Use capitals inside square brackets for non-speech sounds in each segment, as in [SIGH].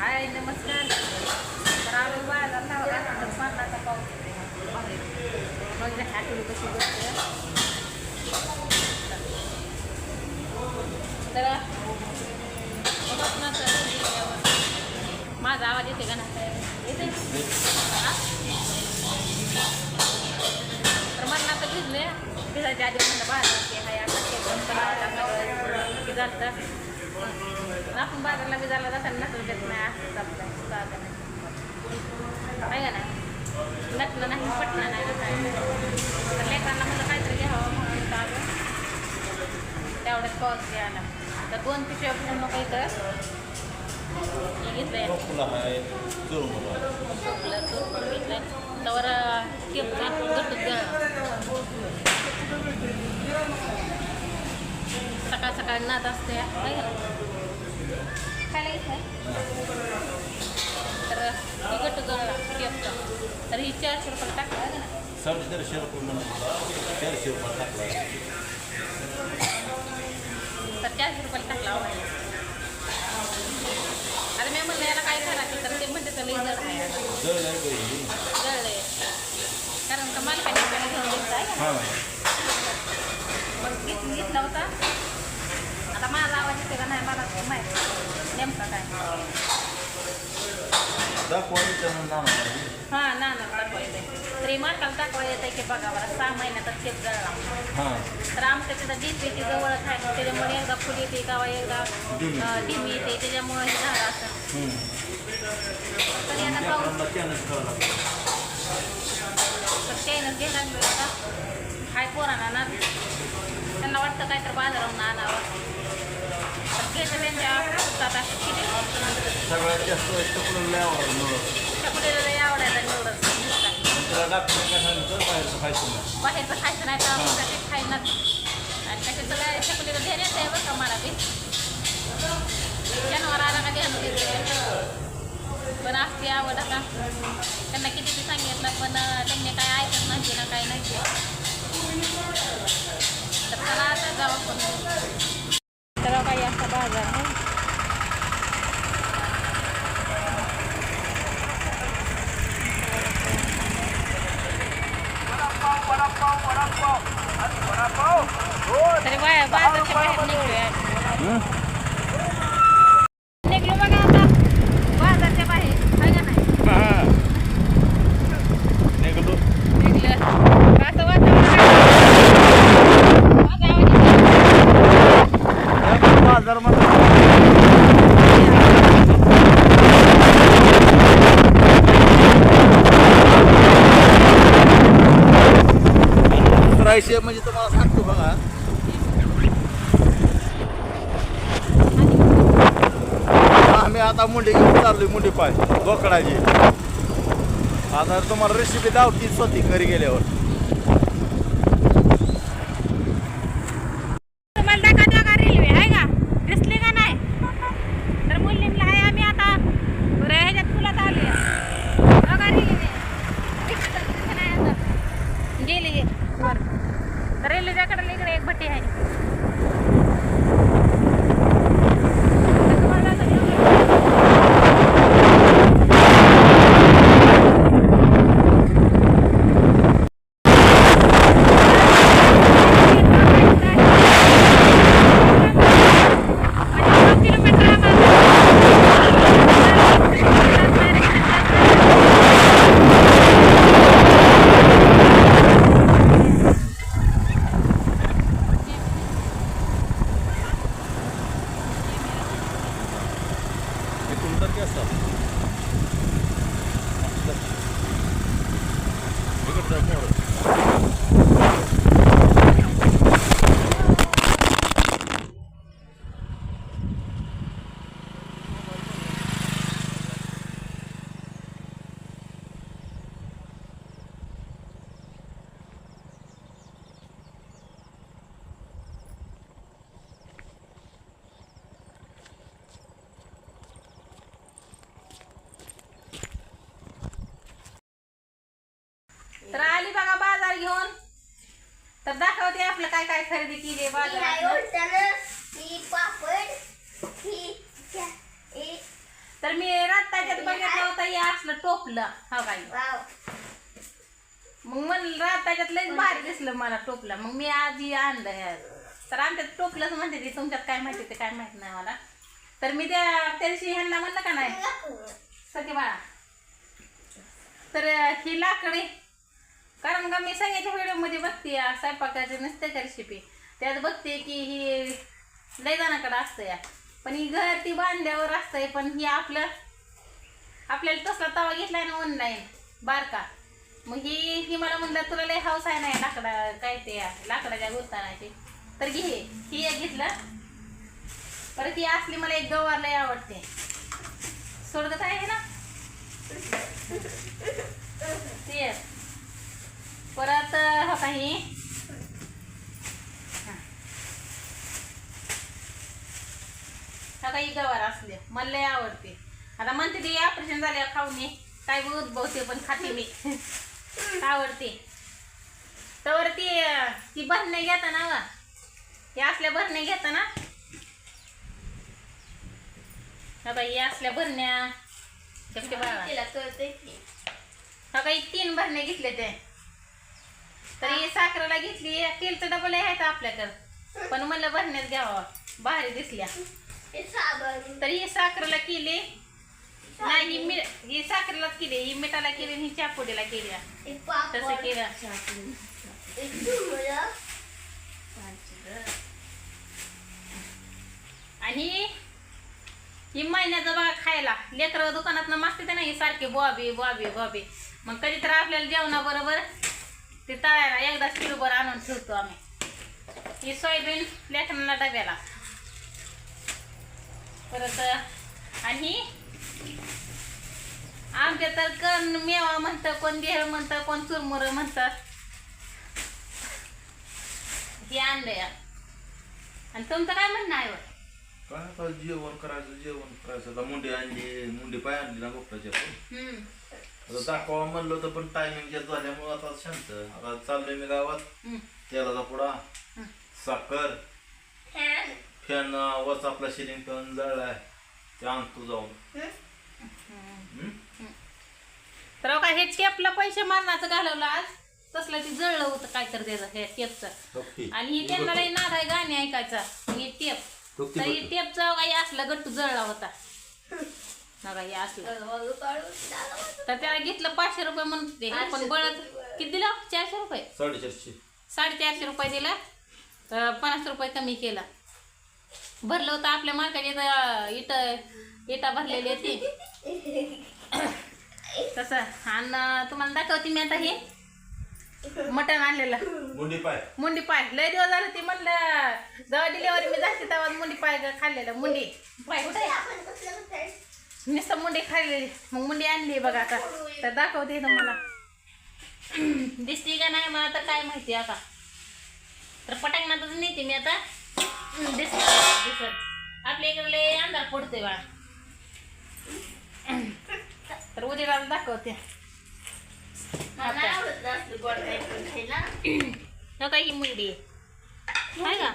हाय नमस्कार तर आलो बाळाला लावला तर पाण्याचा पाऊस येते बाहेर. मग जे हाटून कशी बसते तर बघत ना तर यावर. माझा आवाज येते का ना येते हा? तर मला आता भिजले भिजायच्या आधी म्हणलं बाहेर ते हाय आता ते बंद करायला की झालं आपण बाजारला बिजारला जाताना नसलं देत नाही असं चाललंय नाही का नाही? नटलं नाही पटलं नाही काय तर लेकरांना म्हणलं काहीतरी घ्यावं म्हणून चालू तेवढ्यात पाऊस घ्यायला तर दोन पिशव्या पूर्ण काही तर घेतलंय. फुलं आहे चुरमुलं घेतलंय केप सकाळ सकाळ नात असते काय खायला घेतलंय. तर ही गट गळला केपचा तर ही चारशे रुपये टाकलं ना. साडेचारशे रुपये म्हणत होता चारशे रुपये टाकला तर चारशे रुपयाला टाकला. अरे मी म्हणलं याला काय करायचं तर ते म्हणते तर लई आहे. जळ आहे कारण का मालकाने आपल्याला घेऊन दिलं आहे का? हां. मग घेत घेतला होता. माझा आवाज येते का नाही? मला तर माहिती. नेमका काय? हां ना ना दाखवा येते तरी मालकाला दाखवा येते की बघा बरं सहा महिन्यातच चेक जळला. तर आमच्या तिथं डीप येते जवळच आहे त्याच्यामुळे एकदा फुल येते किंवा एकदा डिम येते त्याच्यामुळे हे झालं असं. तरी आता पाऊस तर त्यानं घे लागलं होता हाय पोरांना ना. त्यांना वाटतं काय तर बाजाराहून आणावं घ्यायचं त्यांच्या आता किती? सगळ्यात जास्त चपलं लय आवडलं मिळत चकुलीला लई आवडायला निवडत नुसता. त्याला डॉक्टर काय सांगितलं बाहेरचं खायचं नाही. तर ते खायनाच आणि त्याच्यात सगळ्या देण्यात आहे बरं का मला बी. जनावर आला का ध्यान देते पण असते आवड आता. त्यांना किती सांगितलं पण त्यांनी काय ऐकत नाही ना काय नाही तर चला आता जाऊ पण तर काही असा बाजार आहे तरी बाहेर बाजारच्या बाहेर निघलोय निघलो बघा आता बाजारच्या बाहेर आहे का नाही निघलो निघलं असं वातावरण आहे. माझा आवाज येतोय. बाजारमध्ये दुसरा म्हणजे तुम्हाला सांगतो बघा. आम्ही आता मुंडी घेऊन चाललोय मुंडी पाय बोकडाची. आता तुम्हाला रेसिपी दावतीच होती घरी गेल्यावर तुम्हाला टाका टाका रेल्वे आहे का दिसली का नाही तर मुलींना आहे आम्ही आता बरं ह्याच्यात फुलात आली बघा रेल्वे तिकडं तर दिसत नाही आता. गेली गे बरं तर Добре. तर दाखवते आपलं काय काय खरेदी केली बाजारात. तर मी त्याच्यात बघितलं होतं हे असलं टोपलं. हा काही मग म्हणलं त्याच्यात लईच भारी दिसलं मला टोपलं. मग मी आधी आणलं हे. तर आमच्यात टोपलंच म्हणते ती तुमच्यात काय माहिती ते काय माहीत नाही मला. तर मी त्या त्या दिवशी ह्यांना म्हणलं का नाही? सखे बाळा. तर ही लाकडी कारण का मी सगळ्याच्या व्हिडिओमध्ये बघते या स्वयंपाकाचे नसते रेसिपी त्यात बघते की ही लैदानाकडं असतं या. पण ही घर ती बांधल्यावर असतंय पण ही आपलं आपल्याला तसला तवा घेतलाय ना ऑनलाईन बारका. मग ही ही मला म्हणलं तुला लय हाऊस आहे ना लाकडा काय ते या, लाकडाच्या गोतानाची. तर घे ही एक घेतलं. परत ही असली मला एक गवार लय आवडते. सोडत आहे ना? ते परत हो काही. हा. काही गवार असले. मला लय आवडते. आता म्हणते ती ऑपरेशन झाल्यावर खाऊन काय उद्भवते पण खाते मी. आवडते. तर ती ती भरणे घेता ना वा. हे असल्या भरणे घेता ना. हा बाई असल्या भरण्या हा काही तीन भरणे घेतले ते तर ही. साखरेला घेतली तेलचं डबल आहे आपल्याकडं? पण म्हणलं भरण्यात घ्यावं. भारी दिसल्या. तर ही साखरेला केली. नाही ही मी ही साखरेलाच केली. ही मिठाला केली आणि ही चापोडीला केली. तसं केलं. आणि ही महिन्याचं बघा खायला. लेकरं दुकानात मागते ते ना ही सारखे बॉबी बॉबी बॉबी. मग कधी तर आपल्याला जेवणाबरोबर ते तळायला एकदाच किलोभर आणून ठेवतो आम्ही. ही सोयाबीन लेकरांना डब्याला. परत आणि आमच्या तर कोण मेवा म्हणतं कोण देह म्हणतं कोण चुरमुर म्हणतं. हे आणलंय आणि तुमचं काय म्हणणं आहे बरं? काय आता जेवण करायचं जेवण करायचं. आता मुंडी आणली मुंडी पाय आणली ना बोकडाच्या हम्म. आता दाखवा म्हणलं होतं पण टायमिंग जास्त झाल्यामुळे आता शांत. आता चाललोय मी गावात. तेलाचा पुडा. साखर फॅन. वच आपला सिलिंग फॅन जळलाय ते आणतो जाऊन? तर का हे टेपला पैसे मारण्याचं घालवलं आज? तसलं ते जळलं होतं काय तर त्याचं हे टेपचं. आणि ही त्यांना लई नाद आहे गाणी ऐकायचा. ही टेप तर ही. टेपचा काही असलं गट्टू जळला होता. [LAUGHS] असलं. तर त्याला घेतलं पाचशे रुपये म्हणून ते. पण बळत किती दिलं? चारशे रुपये. साडेचारशे. साडेचारशे रुपये दिला. तर पन्नास रुपये कमी केला. भरलं होतं आपल्या मार्केट इट इटा भरलेली आहे ती [LAUGHS] तसं. आणि तुम्हाला दाखवते मी आता हे. मटण आणलेलं. मुंडी पाय. मुंडी पाय. लय दिवस झालं ती म्हणलं जेव्हा डिलेवरी मी जाते तेव्हा मुंडी पाय खाल्लेलं. मुंडी. पाय कुठे? नुसतं मुंडी खाल्लेली. मग मुंडी आणली बघा आता. तर दाखवते तुम्हाला दिसती का नाही मला तर काय माहिती आता. तर पटांगणातच नेते मी आता. दिसत दिसत. आपल्या इकडे लय अंधार पडतोय बा तर उद्याला दाखवते. हो का ही मुंडी? आहे का?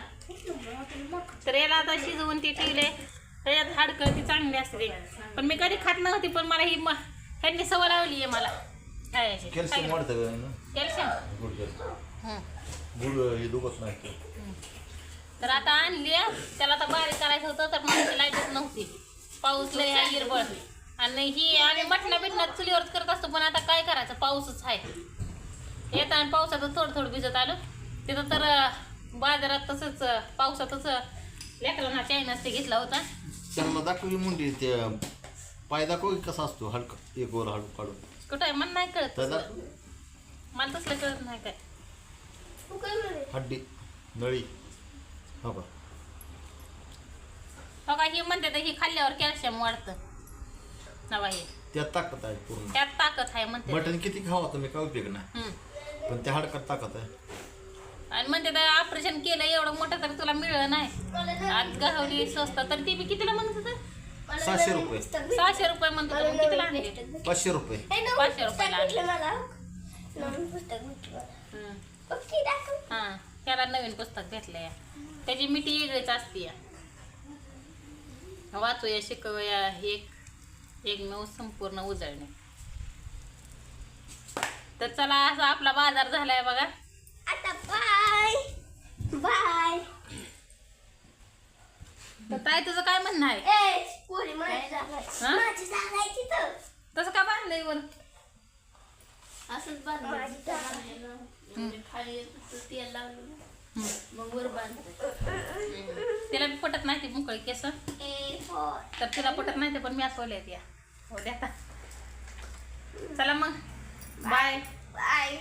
तर याला आता शिजवून ती ठेवले त्याच्यात हाडकं ती चांगली असते. पण मी कधी खात नव्हती पण मला ही ह्यांनी सवय लावली आहे मला. कॅल्शियम वाढतं का कॅल्शियम? गुडघ्यात. गुड हे दुखत नाही ते. तर आता आणली. त्याला आता बारीक करायचं होतं तर मला लाईटच नव्हती. पाऊस लय आहे हिरबळ. आणि ही आम्ही मटणा बिटणा चुलीवरच करत असतो पण आता काय करायचं? पाऊसच आहे. येताना पावसातच थोडं थोडं भिजत आलो. तिथं तर बाजारात तसंच पावसातच लेकरांना चायनाच ते घेतला होता. त्यांना दाखवली मुंडी ते पाय दाखव की कसा असतो हलका एक वर हळू काढून. कुठं आहे? मला नाही कळत तर तसलं. मला तसलं कळत नाही काय. हड्डी नळी. हो का हो का? ही म्हणते तर ही खाल्ल्यावर कॅल्शियम वाढतं. नवा हे. त्यात ताकद आहे पूर्ण. त्यात ताकद आहे म्हणते. मटण किती खावा तुम्ही काय उपयोग नाही. हम्म. पण त्या हाडकात ताकद आहे. आणि म्हणते तर ऑपरेशन केलं एवढं मोठं तर तुला मिळलं नाही. आज गहवली स्वस्त तर ती बी कितीला म्हणत होतं? सहाशे रुपये. सहाशे रुपये म्हणतो मग कितीला आणली? पाचशे रुपये. पाचशे रुपयाला आणली. हा त्याला नवीन पुस्तक घेतलंय त्याची मिठी वेगळीच असते. वाचूया शिकवूया एक एकमेव संपूर्ण उजळणे. तर चला असा आपला बाजार झालाय बघा. बाय. तर ताई तुझं काय म्हणणं आहे? ए पोरी माझी जागा आहे. हा? माझी जागा आहे तिथं. तसं का बांधलंय वर असंच बांधलं जागा आहे. म्हणजे खाली तेल लावलं. मग वर बांधलं तिला बी पटत नाही ती मुकळी केस. ए फोर तर तिला पटत नाही ते पण मी असवले या हो द्या आता. चला मग. बाय. बाय.